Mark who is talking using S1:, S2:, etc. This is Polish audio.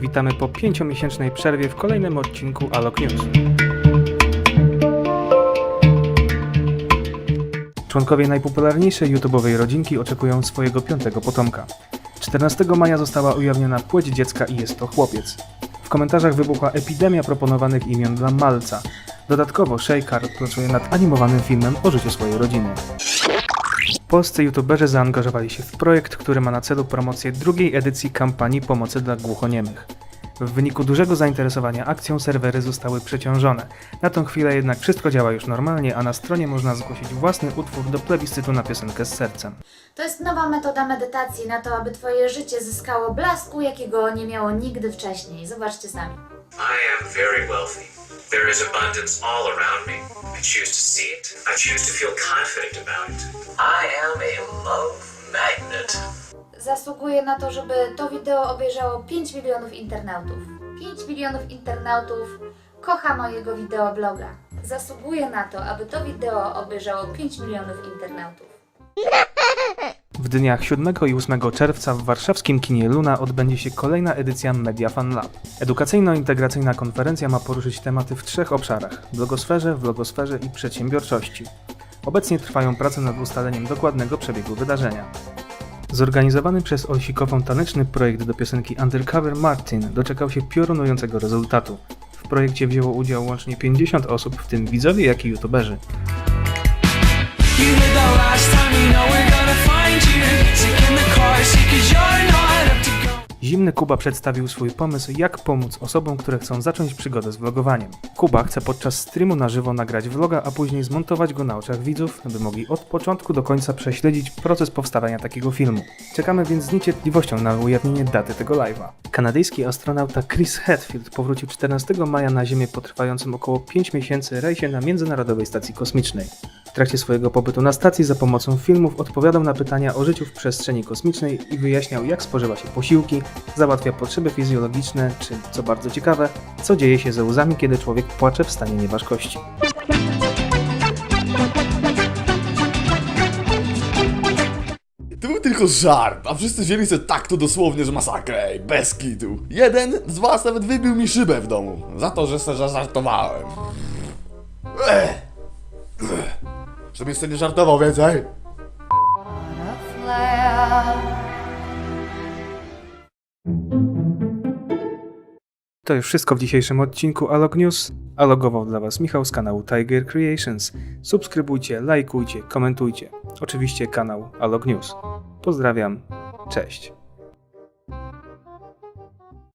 S1: Witamy po pięciomiesięcznej przerwie w kolejnym odcinku Alok News. Członkowie najpopularniejszej YouTube'owej rodzinki oczekują swojego piątego potomka. 14 maja została ujawniona płeć dziecka i jest to chłopiec. W komentarzach wybuchła epidemia proponowanych imion dla Malca. Dodatkowo Shaykar pracuje nad animowanym filmem o życiu swojej rodziny. Polscy youtuberzy zaangażowali się w projekt, który ma na celu promocję drugiej edycji kampanii pomocy dla głuchoniemych. W wyniku dużego zainteresowania akcją serwery zostały przeciążone. Na tą chwilę jednak wszystko działa już normalnie, a na stronie można zgłosić własny utwór do plebiscytu na piosenkę z sercem.
S2: To jest nowa metoda medytacji na to, aby Twoje życie zyskało blasku, jakiego nie miało nigdy wcześniej. Zobaczcie sami.
S3: I am very wealthy. There is abundance all around me. I choose to see it. I choose to feel confident about it. I am a love magnet.
S2: Zasługuje na to, żeby to wideo obejrzało 5 milionów internautów. 5 milionów internautów kocha mojego wideobloga. Zasługuje na to, aby to wideo obejrzało 5 milionów internautów.
S1: W dniach 7 i 8 czerwca w warszawskim kinie Luna odbędzie się kolejna edycja Media Fan Lab. Edukacyjno-integracyjna konferencja ma poruszyć tematy w trzech obszarach: blogosferze, vlogosferze i przedsiębiorczości. Obecnie trwają prace nad ustaleniem dokładnego przebiegu wydarzenia. Zorganizowany przez Olsikową taneczny projekt do piosenki Undercover Martin doczekał się piorunującego rezultatu. W projekcie wzięło udział łącznie 50 osób, w tym widzowie, jak i youtuberzy.
S4: You
S1: Kuba przedstawił swój pomysł, jak pomóc osobom, które chcą zacząć przygodę z vlogowaniem. Kuba chce podczas streamu na żywo nagrać vloga, a później zmontować go na oczach widzów, by mogli od początku do końca prześledzić proces powstawania takiego filmu. Czekamy więc z niecierpliwością na ujawnienie daty tego live'a. Kanadyjski astronauta Chris Hadfield powrócił 14 maja na Ziemię po trwającym około 5 miesięcy rejsie na Międzynarodowej Stacji Kosmicznej. Trakcie swojego pobytu na stacji za pomocą filmów odpowiadał na pytania o życiu w przestrzeni kosmicznej i wyjaśniał, jak spożywa się posiłki, załatwia potrzeby fizjologiczne, czy, co bardzo ciekawe, co dzieje się ze łzami, kiedy człowiek płacze w stanie nieważkości.
S5: To był tylko żart, a wszyscy wzięli sobie tak to dosłownie, że masakra, ej, bez kitu. Jeden z was nawet wybił mi szybę w domu, za to, że se zażartowałem. Ech. Ech. Żebym sobie nie żartował więcej.
S1: To już wszystko w dzisiejszym odcinku Alog News. Alogował dla Was Michał z kanału Tiger Creations. Subskrybujcie, lajkujcie, komentujcie. Oczywiście kanał Alog News. Pozdrawiam, cześć.